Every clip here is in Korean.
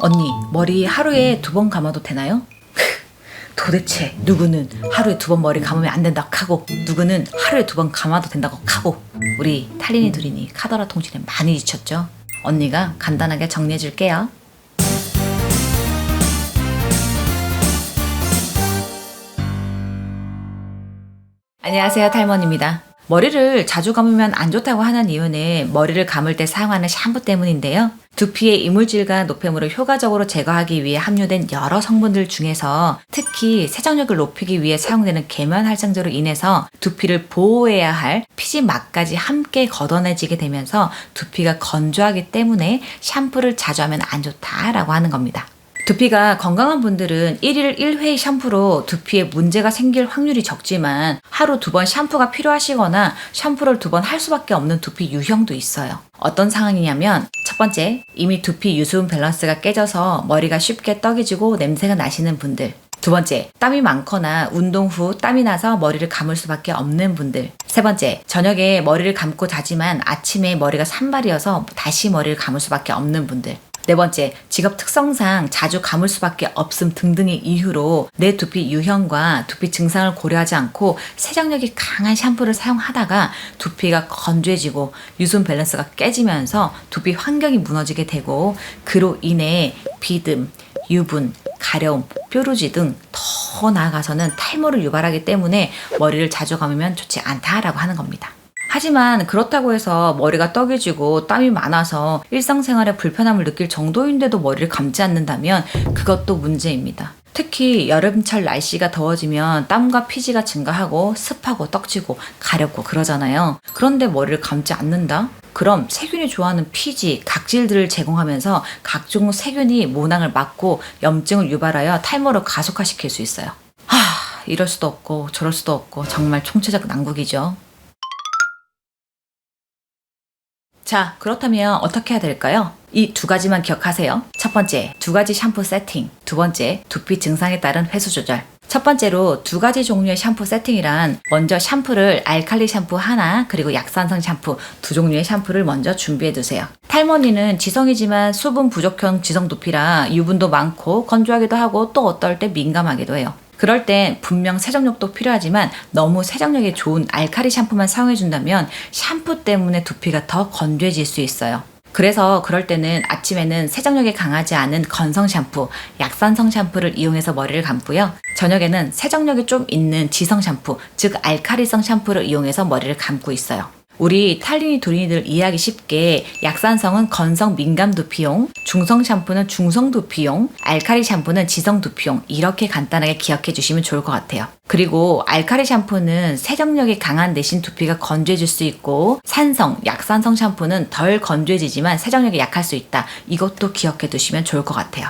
언니, 머리 하루에 두 번 감아도 되나요? 도대체 누구는 하루에 두 번 머리 감으면 안 된다고 하고 누구는 하루에 두 번 감아도 된다고 하고 우리 탈린이 둘이니 카더라 통신에 많이 지쳤죠? 언니가 간단하게 정리해 줄게요. 안녕하세요, 탈머니입니다. 머리를 자주 감으면 안 좋다고 하는 이유는 머리를 감을 때 사용하는 샴푸 때문인데요. 두피의 이물질과 노폐물을 효과적으로 제거하기 위해 함유된 여러 성분들 중에서 특히 세정력을 높이기 위해 사용되는 계면 활성제로 인해서 두피를 보호해야 할 피지막까지 함께 걷어내지게 되면서 두피가 건조하기 때문에 샴푸를 자주 하면 안 좋다라고 하는 겁니다. 두피가 건강한 분들은 1일 1회 샴푸로 두피에 문제가 생길 확률이 적지만 하루 두 번 샴푸가 필요하시거나 샴푸를 두 번 할 수밖에 없는 두피 유형도 있어요. 어떤 상황이냐면 첫 번째, 이미 두피 유수분 밸런스가 깨져서 머리가 쉽게 떡이 지고 냄새가 나시는 분들. 두 번째, 땀이 많거나 운동 후 땀이 나서 머리를 감을 수밖에 없는 분들. 세 번째, 저녁에 머리를 감고 자지만 아침에 머리가 산발이어서 다시 머리를 감을 수밖에 없는 분들. 네 번째, 직업 특성상 자주 감을 수밖에 없음 등등의 이유로 내 두피 유형과 두피 증상을 고려하지 않고 세정력이 강한 샴푸를 사용하다가 두피가 건조해지고 유순 밸런스가 깨지면서 두피 환경이 무너지게 되고 그로 인해 비듬, 유분, 가려움, 뾰루지 등 더 나아가서는 탈모를 유발하기 때문에 머리를 자주 감으면 좋지 않다라고 하는 겁니다. 하지만 그렇다고 해서 머리가 떡해지고 땀이 많아서 일상생활에 불편함을 느낄 정도인데도 머리를 감지 않는다면 그것도 문제입니다. 특히 여름철 날씨가 더워지면 땀과 피지가 증가하고 습하고 떡지고 가렵고 그러잖아요. 그런데 머리를 감지 않는다? 그럼 세균이 좋아하는 피지, 각질들을 제공하면서 각종 세균이 모낭을 막고 염증을 유발하여 탈모를 가속화시킬 수 있어요. 하, 이럴 수도 없고 저럴 수도 없고 정말 총체적 난국이죠. 자, 그렇다면 어떻게 해야 될까요? 이 두 가지만 기억하세요. 첫 번째, 두 가지 샴푸 세팅. 두 번째, 두피 증상에 따른 회수 조절. 첫 번째로 두 가지 종류의 샴푸 세팅이란 먼저 샴푸를 알칼리 샴푸 하나 그리고 약산성 샴푸 두 종류의 샴푸를 먼저 준비해 두세요. 탈모니는 지성이지만 수분 부족형 지성 두피라 유분도 많고 건조하기도 하고 또 어떨 때 민감하기도 해요. 그럴 땐 분명 세정력도 필요하지만 너무 세정력이 좋은 알칼리 샴푸만 사용해준다면 샴푸 때문에 두피가 더 건조해질 수 있어요. 그래서 그럴 때는 아침에는 세정력이 강하지 않은 건성 샴푸, 약산성 샴푸를 이용해서 머리를 감고요. 저녁에는 세정력이 좀 있는 지성 샴푸, 즉 알칼리성 샴푸를 이용해서 머리를 감고 있어요. 우리 탈리니 도리니들 이해하기 쉽게 약산성은 건성 민감 두피용, 중성 샴푸는 중성 두피용, 알칼리 샴푸는 지성 두피용 이렇게 간단하게 기억해 주시면 좋을 것 같아요. 그리고 알칼리 샴푸는 세정력이 강한 대신 두피가 건조해질 수 있고 산성, 약산성 샴푸는 덜 건조해지지만 세정력이 약할 수 있다. 이것도 기억해 두시면 좋을 것 같아요.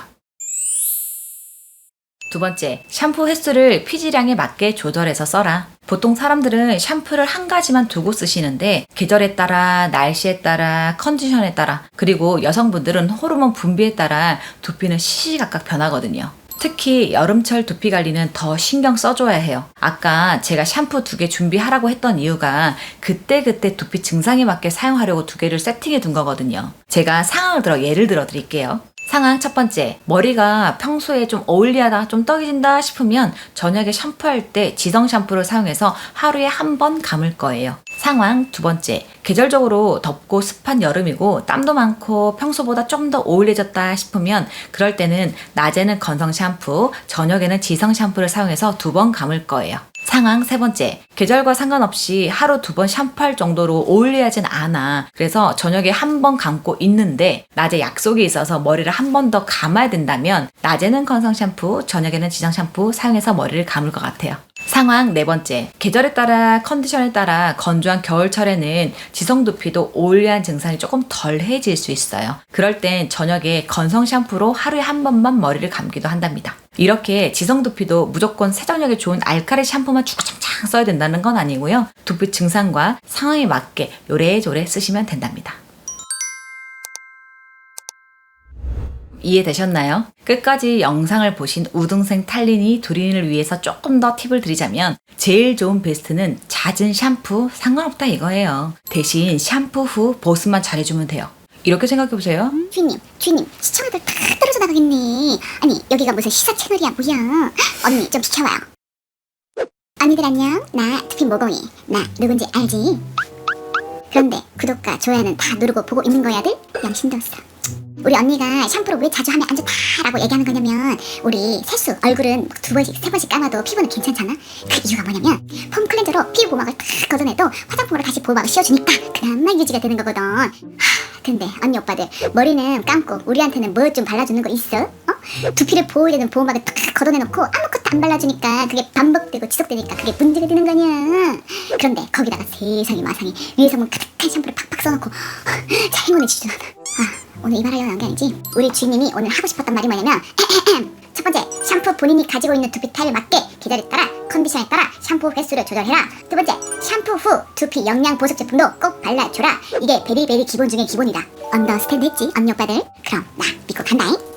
두 번째, 샴푸 횟수를 피지량에 맞게 조절해서 써라. 보통 사람들은 샴푸를 한 가지만 두고 쓰시는데 계절에 따라 날씨에 따라 컨디션에 따라 그리고 여성분들은 호르몬 분비에 따라 두피는 시시각각 변하거든요. 특히 여름철 두피 관리는 더 신경 써줘야 해요. 아까 제가 샴푸 두 개 준비하라고 했던 이유가 그때그때 두피 증상에 맞게 사용하려고 두 개를 세팅해 둔 거거든요. 제가 상황을 들어 예를 들어 드릴게요. 상황 첫 번째, 머리가 평소에 좀 어울리하다, 좀 떡이진다 싶으면 저녁에 샴푸할 때 지성 샴푸를 사용해서 하루에 한 번 감을 거예요. 상황 두 번째, 계절적으로 덥고 습한 여름이고 땀도 많고 평소보다 좀더 어울려졌다 싶으면 그럴 때는 낮에는 건성 샴푸, 저녁에는 지성 샴푸를 사용해서 두 번 감을 거예요. 상황 세 번째, 계절과 상관없이 하루 두 번 샴푸할 정도로 어울려야진 않아. 그래서 저녁에 한 번 감고 있는데 낮에 약속이 있어서 머리를 한 번 더 감아야 된다면 낮에는 건성 샴푸, 저녁에는 지성 샴푸 사용해서 머리를 감을 것 같아요. 상황 네 번째, 계절에 따라 컨디션에 따라 건조한 겨울철에는 지성 두피도 오일리한 증상이 조금 덜해질 수 있어요. 그럴 땐 저녁에 건성 샴푸로 하루에 한 번만 머리를 감기도 한답니다. 이렇게 지성 두피도 무조건 세정력이 좋은 알칼리 샴푸만 주구장창 써야 된다는 건 아니고요. 두피 증상과 상황에 맞게 요래조래 쓰시면 된답니다. 이해되셨나요? 끝까지 영상을 보신 우등생 탈린이 두린이를 위해서 조금 더 팁을 드리자면 제일 좋은 베스트는 잦은 샴푸 상관없다 이거예요. 대신 샴푸 후 보습만 잘해주면 돼요. 이렇게 생각해보세요. 주인님, 주인님, 시청자들 다 떨어져 나가겠네. 아니 여기가 무슨 시사 채널이야 뭐야? 언니 좀 비켜봐요. 언니들 안녕. 나 두피 모공이. 나 누군지 알지? 그런데 구독과 좋아요는 다 누르고 보고 있는 거야 들? 양심도 없어. 우리 언니가 샴푸를 왜 자주 하면 안 좋다라고 얘기하는 거냐면 우리 세수 얼굴은 두 번씩 세 번씩 감아도 피부는 괜찮잖아 그 이유가 뭐냐면 폼 클렌저로 피부 보호막을 탁 걷어내도 화장품으로 다시 보호막을 씌워주니까 그나마 유지가 되는 거거든 하, 근데 언니 오빠들 머리는 감고 우리한테는 뭐 좀 발라주는 거 있어? 어? 두피를 보호해주는 보호막을 탁 걷어내놓고 아무것도 안 발라주니까 그게 반복되고 지속되니까 그게 문제가 되는 거냐 그런데 거기다가 세상에 마상에 위에서 뭐 가득한 샴푸를 팍팍 써놓고 자 행운의 지주다 아 오늘 이 말하려고 나온 게 아니지 우리 주인님이 오늘 하고 싶었던 말이 뭐냐면 첫 번째 샴푸 본인이 가지고 있는 두피 타입에 맞게 계절에 따라 컨디션에 따라 샴푸 횟수를 조절해라. 두 번째 샴푸 후 두피 영양 보습 제품도 꼭 발라줘라. 이게 베리베리 기본 중에 기본이다. 언더스탠드 했지 언니 오빠들? 그럼 나 믿고 간다잉